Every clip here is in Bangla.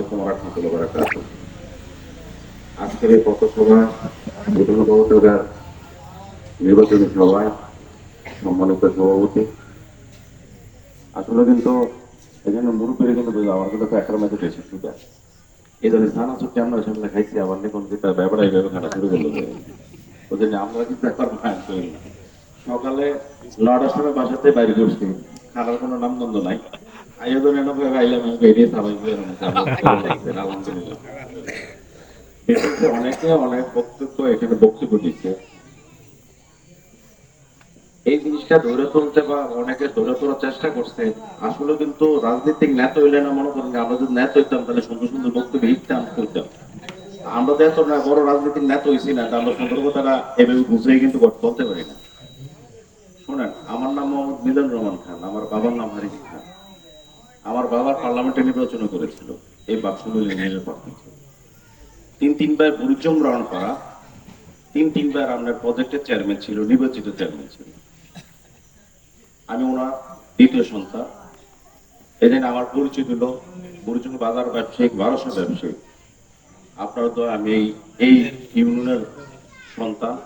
আলাইকুম আজকের এই পথসভা বহুতগার নির্বাচনী সভায় সম্মানিত সভাপতি। আসলে কিন্তু এখানে মুরুব্বীরা কিন্তু কিন্তু একটা মাঝে বেশি সুবিধা এই স্থান আছে আমরা সামনে খাইছি, আবার দেখুন যেটা ব্যাপারে খাটা শুরু করল। ওই জন্য আমরা কিন্তু একবার সকালে নটার সময় বাসাতে বাইরে করছি খানার কোনো নামগন্ধ নাই। আয়োজন ভাবে আইলাম আমি বেরিয়ে আলহামদুলিল্লাহ অনেকে অনেক বক্তব্য এখানে বক্তব্য দিচ্ছে। এই জিনিসটা ধরে তুলতে বা অনেকে ধরে তোলার চেষ্টা করছে আসলে কিন্তু রাজনৈতিক নেতা হইলে না মনে করেন যে আমরা যদি নেতা হইতাম তাহলে সুন্দর সুন্দর বক্তব্য ইত্যাম করতাম। আমরা তো এত না বড় রাজনৈতিক নেতা হইছি না আমরা সুন্দর কথাটা এভাবে বুঝে কিন্তু বলতে পারি না। শোনেন আমার নাম মোহাম্মদ মিলন রহমান খান আমার বাবার নাম হারিফ খান। আমার বাবার পার্লামেন্টে নির্বাচন করেছিল, এই বাক্সগুলি নিয়ে প্রার্থী তিন তিনবার পরিচম গ্রহণ করা, তিন তিনবার আপনার প্রজেক্টের চেয়ারম্যান ছিল, নির্বাচিত চেয়ারম্যান ছিল। আমি ওনার দ্বিতীয় সন্তান। এদিন আমার পরিচয় দিল পরিচয় বাজার ব্যবসায়িক বারোশো ব্যবসায়িক আপনারা তো, আমি এই- এই ইউনিয়নের সন্তান।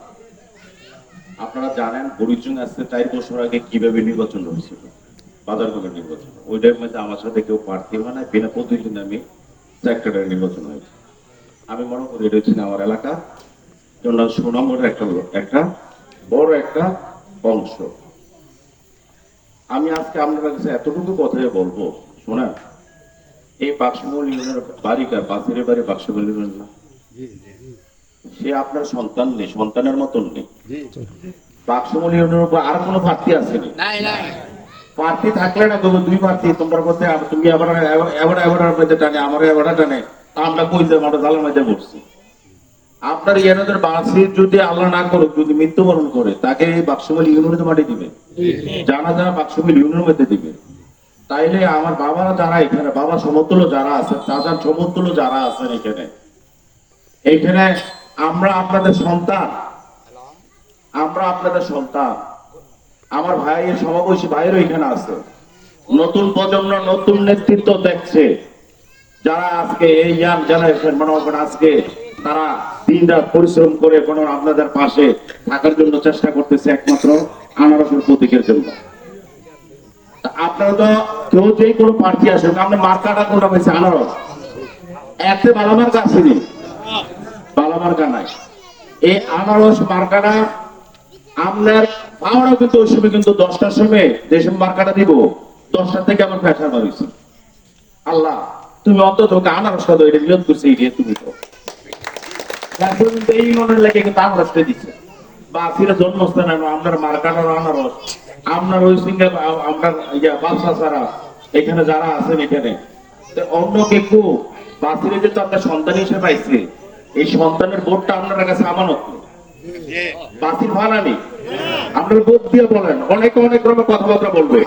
আপনারা জানেন পরিচয় আজকে চার বছর আগে কীভাবে নির্বাচন হয়েছিল। বাজার কমিটি নির্বাচন। ওইটার মধ্যে আমার সাথে কেউ প্রার্থী হয় না বিনা প্রতিদিন আমি সেক্রেটারি নির্বাচন হয়েছে। আমি মনে করি এটা হচ্ছে আমার এলাকা। জন্য সুনামের একটা একটা বড় একটা অংশ। আমি আজকে আপনার কাছে এতটুকু কথাই বলব শোনা এই বাক্সমল ইউনিয়নের বাড়িকার পাশের বাড়ি বাক্সমল ইউনিয়ন না? সে আপনার সন্তান নেই সন্তানের মতন নেই। বাক্সমল ইউনিয়নের উপর আর কোনো প্রার্থী আসেনি নাই নাই। প্রার্থী থাকলে না তবু দুই প্রার্থী তোমার মধ্যে তুমি আবার এবার এবার মধ্যে টানে আমার এবার টানে। আমরা কই যে আমরা জালার মধ্যে বসছি। আপনার ইয়ানদের বাসির যদি আল্লাহ না করুক যদি মৃত্যুবরণ করে তাকে বাক্সমল ইউনিয়নের মাটি দিবে। জানা জানা বাক্সমল ইউনিয়নের মধ্যে দিবে। তাইলে আমার বাবারা যারা এখানে বাবা সমতুল্য যারা আছেন চাচার সমতুল্য যারা আছেন এখানে এখানে আমরা আপনাদের সন্তান। আমরা আপনাদের সন্তান। আমার ভাই সমাবেশী ভাইয়েরও এখানে আছে। নতুন প্রজন্ম, নতুন নেতৃত্ব দেখছে। যারা আজকে এই ইয়াং জেনারেশন, মনে করেন আজকে তারা দিন রাত পরিশ্রম করে কোনো আপনাদের পাশে থাকার জন্য চেষ্টা করতেছে একমাত্র আনারসের প্রতীকের জন্য। আপনারা তো কেউ যে কোনো প্রার্থী আসেন আপনি মার্কাটা কোনটা পেয়েছে আনারস এতে ভালো মার্কা আসেনি। ভালো মার্কা নাই। এই আনারস মার্কাটা আপনার পাওয়ারও কিন্তু ওই সময় কিন্তু দশটার সময় দেশের মার্কাটা দিব। দশটা থেকে আমার ফ্যাশন হয়েছে। আল্লাহ, তুমি অন্তত আনারসটা দাও এটা নিয়ত করছে এই তুমি তো। এই মনের কিন্তু দিচ্ছে। বা ফিরে জন্মস্থান আপনার মার্কাটার আনারস। আপনার ওই সিঙ্গে আপনার ছাড়া এখানে যারা আছেন এখানে অন্য কেউ বাসিরে যে তো আপনার সন্তান হিসেবে পাইছে, এই সন্তানের বোর্ডটা আপনার কাছে আমানত। বাতিল আপনার বোধ দিয়ে বলেন, অনেকে রকমের কথাবার্তা বলবে।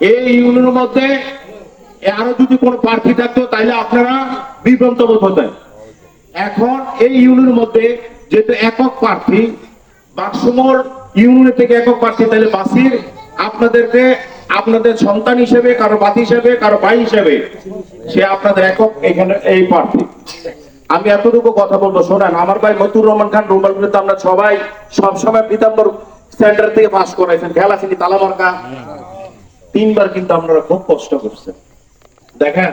এই ইউনিয়নের মধ্যে আরও যদি প্রার্থী থাকতো, তাহলে আপনারা বিভ্রান্ত বোধ হতেন। এখন এই ইউনিয়নের মধ্যে যেহেতু একক প্রার্থী বাক্সমোর থেকে একক প্রার্থী, তাহলে বাসির আপনাদেরকে আপনাদের সন্তান হিসেবে, কারও বাতি হিসেবে, কারও ভাই হিসেবে, সে আপনাদের একক এখানে এই প্রার্থী। আমি এতটুকু কথা বলব, শোনেন, আমার ভাই মতুর রহমান খান, রুমাল কিন্তু আমরা সবাই সবসময় পীতাম্বর সেন্টার থেকে পাস করাইছেন। খেলা ছিল তালামার্কা। তিনবার কিন্তু আপনারা খুব কষ্ট করছেন। দেখেন,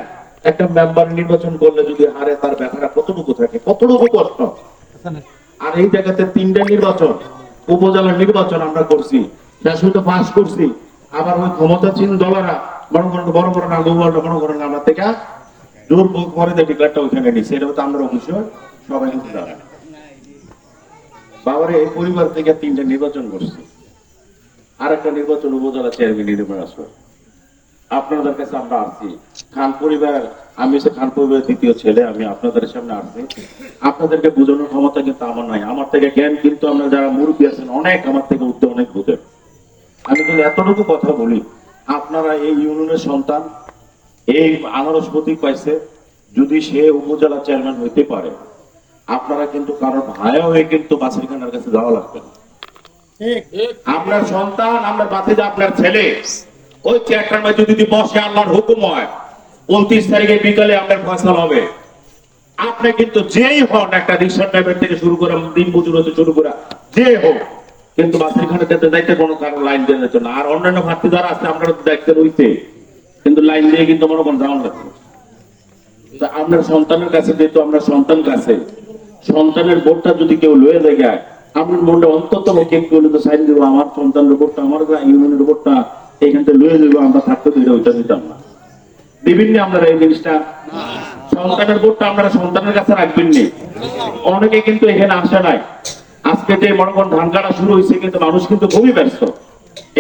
একটা মেম্বার নির্বাচন করলে যদি হারে তার ব্যথাটা কতটুকু থাকে, কতটুকু কষ্ট? আর এই জায়গাতে তিনটা নির্বাচন, উপজেলা নির্বাচন আমরা করছি শেষ পাস করছি। আবার ওই ক্ষমতাসীন দলেরা, মনে করেন বড় বড় না গোবরটা মনে করেন আমরা থেকে জোর করে দিয়ে ডিক্লারটা ওইখানে নিচ্ছে এটা তো আমরা অংশ সবাই কিন্তু জানেন বাবার, এই পরিবার থেকে তিনটা নির্বাচন করছি আর একটা নির্বাচন উপজেলা চেয়ারম্যান নির্বাচন আসবে। আপনাদের কাছে আমরা আসছি। খান পরিবার, আমি হচ্ছে খান পরিবারের দ্বিতীয় ছেলে, আমি আপনাদের সামনে আসছি। আপনাদেরকে বোঝানোর ক্ষমতা কিন্তু আমার নাই। আমার থেকে জ্ঞান কিন্তু আমরা যারা মুরব্বী আছেন, অনেক আমার থেকে উঠতে অনেক বুঝেন আমি কিন্তু এতটুকু কথা বলি, আপনারা এই ইউনিয়নের সন্তান এই আনারস প্রতীক পাইছে যদি সে উপজেলা চেয়ারম্যান হইতে পারে আপনারা কিন্তু কারোর ভাই হয়ে কিন্তু বাসির খানের কাছে যাওয়া লাগবে না। আপনার সন্তান আপনার বাতিজা আপনার ছেলে ওই চেয়ারটার মধ্যে যদি বসে আল্লাহর হুকুম হয় উনত্রিশ তারিখে বিকালে আপনার ফসল হবে। আপনি কিন্তু যেই হন একটা রিক্সা ড্রাইভার থেকে শুরু করে দিন মজুর হতে শুরু করে যে হোক কিন্তু মাতৃখানে যেতে যাইতে কোনো কারণ লাইন যেত না আর অন্যান্য ভাতৃ যারা আছে আপনারা তো দেখতে রইতে কিন্তু লাইন দিয়ে কিন্তু মনে করেন যাওয়ান লাগবে। তা আপনার সন্তানের কাছে, যেহেতু আমরা সন্তান কাছে, সন্তানের ভোটটা যদি কেউ লয়ে যায় আপনার মনে অন্তত একটু হলে তো সাইন দেবো, আমার সন্তানের ভোটটা, আমার ইউনিয়নের ভোটটা এইখান থেকে লয়ে দেবো আমরা থাকতে এটা ওইটা দিতাম না। বিভিন্ন আপনারা এই জিনিসটা, সন্তানের ভোটটা আপনারা সন্তানের কাছে রাখবেন নি। অনেকে কিন্তু এখানে আসে নাই। আজকে যে মনে করেন ধান কাটা শুরু হয়েছে, কিন্তু মানুষ কিন্তু খুবই ব্যস্ত।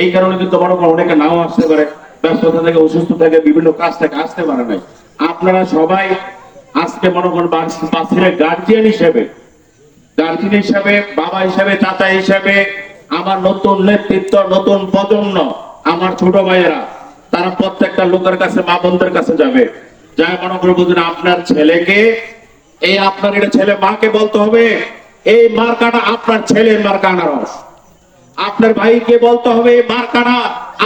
এই কারণে কিন্তু মনে করেন অনেকে নাও আসতে পারে। ব্যস্ততা থেকে, অসুস্থ থেকে, বিভিন্ন কাজ থেকে আসতে পারে নাই। আপনারা সবাই আজকে মনে করেন বাসিরের গার্জিয়ান হিসেবে গার্জিয়ান হিসাবে, বাবা হিসাবে, চাচা হিসাবে, আমার নতুন নেতৃত্ব, নতুন প্রজন্ম, আমার ছোট ভাইয়েরা, তারা প্রত্যেকটা লোকের কাছে, মা বোনদের কাছে যাবে। যা মনে করব যে আপনার ছেলেকে, এই আপনার এটা ছেলে মাকে বলতে হবে, এই মার্কাটা আপনার ছেলের মার্কা আনারস আপনার ভাইকে বলতে হবে, এই মার্কাটা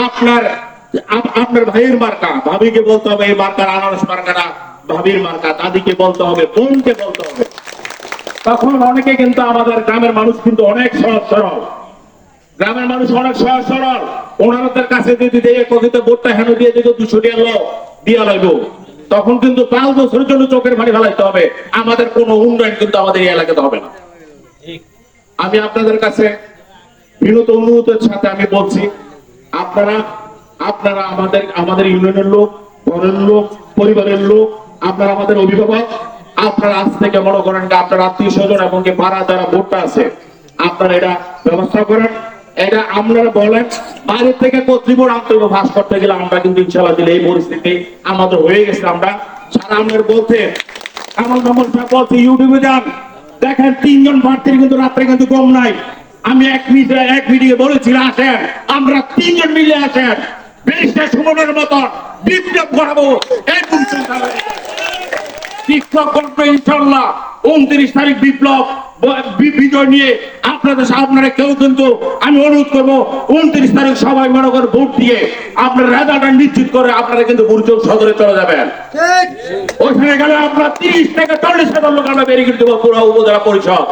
আপনার আপ- আপনার ভাইয়ের মার্কা, ভাবিকে বলতে হবে এই মার্কার আনারস মার্কাটা, ভাবির মার্কা, দাদিকে বলতে হবে, বোনকে বলতে হবে। তখন অনেকে কিন্তু আমাদের গ্রামের মানুষ কিন্তু অনেক সহজ সরল। গ্রামের মানুষ অনেক সহজ সরল। ওনাদের কাছে যদি দিয়ে কথিত ভোটটা হেন দিয়ে দিত দুশো টাকা দিয়া লাগবো তখন কিন্তু পাঁচ বছরের জন্য চোখের পানি ফেলাইতে হবে। আমাদের কোনো উন্নয়ন কিন্তু আমাদের এই এলাকাতে হবে না। আমি আপনাদের কাছে বিনত অনুরোধের সাথে আমি বলছি, আপনারা আপনারা আমাদের আমাদের ইউনিয়নের লোক ঘরের লোক, পরিবারের লোক, আপনারা আমাদের অভিভাবক, আপনারা আজ থেকে মনে করেন আপনার আত্মীয় স্বজন এবং পাড়া যারা ভোটটা আছে, আপনারা এটা ব্যবস্থা করেন। এটা আপনারা বলেন, বাইরে থেকে কর্তৃপক্ষ আনতে হবে ভাস করতে গেলে আমরা কিন্তু ইনশাল্লাহ দিলে এই পরিস্থিতি আমাদের হয়ে গেছে আমরা। সারা আমাদের বলতে আমার নম্বর সাহেব বলছে ইউটিউবে যান। দেখেন তিনজন প্রার্থীর কিন্তু রাত্রে কিন্তু কম নাই। আমি এক মিনিটে এক মিনিটে বলেছিলাম আসেন। আমরা তিনজন মিলে আসেন। ব্রিটিশটা সুমনের মতন বিপ্লব করাবো। করব ইনশাল্লাহ উনত্রিশ তারিখ বিপ্লব বিজয় নিয়ে আপনাদের আপনারা কেউ কিন্তু আমি অনুরোধ করব উনত্রিশ তারিখ সবাই মনে করে ভোট দিয়ে আপনার রেজাল্টটা নিশ্চিত করে আপনারা কিন্তু বুড়চৌক সদরে চলে যাবেন। ওইখানে গেলে আপনার তিরিশ থেকে চল্লিশ হাজার লোক আমরা বেরিয়ে দেবো পুরো উপজেলা পরিষদ।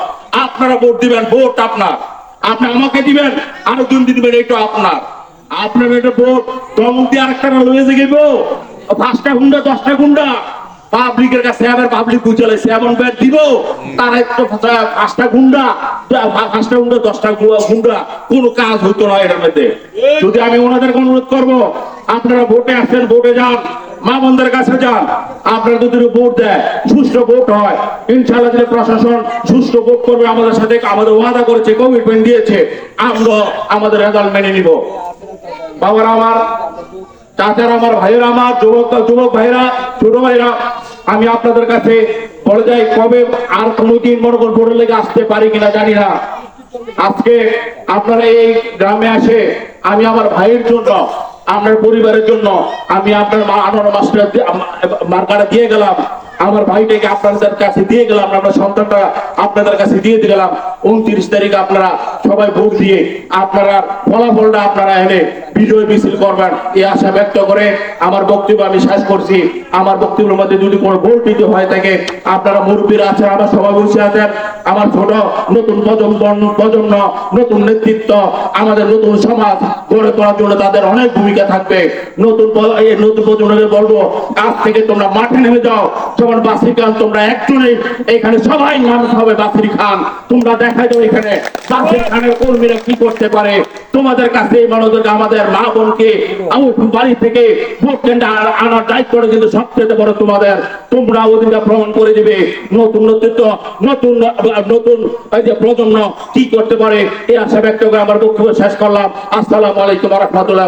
আপনারা ভোট দিবেন ভোট আপনার। আপনি আমাকে দিবেন আরও জন দিবেন এটা আপনার। আপনার এটা ভোট দমক দিয়ে আরেকটা লয়ে যাইব পাঁচটা গুন্ডা, দশটা গুন্ডা। পাবলিকের কাছে আবার পাবলিক বুঝালে এমন ব্যাট দিব, তারা একটু পাঁচটা- গুন্ডা পাঁচটা গুন্ডা, দশটা গুন্ডা। কাজ না এর মধ্যে। যদি আমি অনুরোধ করব, আপনারা ভোটে আসেন, ভোটে যান, মা বোনদের কাছে যান। আপনারা যদি ভোট দেয়, সুষ্ঠু ভোট হয়। ইনশাল্লাহ যদি প্রশাসন সুষ্ঠু ভোট করবে, আমাদের সাথে, আমাদের ওয়াদা করেছে কমিটমেন্ট দিয়েছে আমরা আমাদের রেজাল্ট মেনে নিব। বাবার আমার, চাচার আমার, ভাইয়েরা আমার, যুবক যুবক ভাইরা ছোট ভাইরা আমি আপনাদের কাছে বলে যাই কবে আর কোনোদিন মনে করুন ভোটের লেগে আসতে পারি কিনা জানি না। আজকে আপনারা এই গ্রামে আসে আমি আমার ভাইয়ের জন্য, আপনার পরিবারের জন্য, আমি আপনার আনোয়ার মাস্টার মার্কাটা দিয়ে গেলাম, আমার ভাইটাকে আপনাদের কাছে দিয়ে গেলাম আমরা সন্তানটা আপনাদের কাছে দিয়ে গেলাম। উনত্রিশ তারিখ আপনারা সবাই ভোট দিয়ে আপনারা ফলাফলটা আপনারা এনে বিজয় মিছিল করবেন এই আশা ব্যক্ত করে আমার বক্তব্য আমি শেষ করছি। আমার বক্তব্যের মধ্যে যদি কোনো ভুল ত্রুটি হয়ে থাকে আপনারা মুরব্বীরা আছেন, আমার বসে আছেন, আমার ছোট নতুন প্রজন্ম প্রজন্ম, নতুন নেতৃত্ব, আমাদের নতুন সমাজ গড়ে তোলার জন্য তাদের অনেক ভূমিকা থাকবে। নতুন নতুন প্রজন্মকে বলব, আজ থেকে তোমরা মাঠে নেমে যাও। যেমন বাসির খান তোমরা একজনই এখানে সবাই মানুষ হবে বাসির খান। তোমরা দেখাই দাও এখানে বাসির খানের কর্মীরা কি করতে পারে। তোমাদের কাছে এই মানুষদের আমাদের মা বোনকে বাড়ি থেকে ভোট আনার দায়িত্বটা কিন্তু সবচেয়ে বড় তোমাদের। তোমরা ওদিনটা ভ্রমণ করে নতুন নেতৃত্ব, নতুন নতুন প্রজন্ম কি করতে পারে, এই আশা ব্যক্ত করে আমার বক্তব্য শেষ করলাম। আসসালামু আলাইকুম রহমতুল্লাহ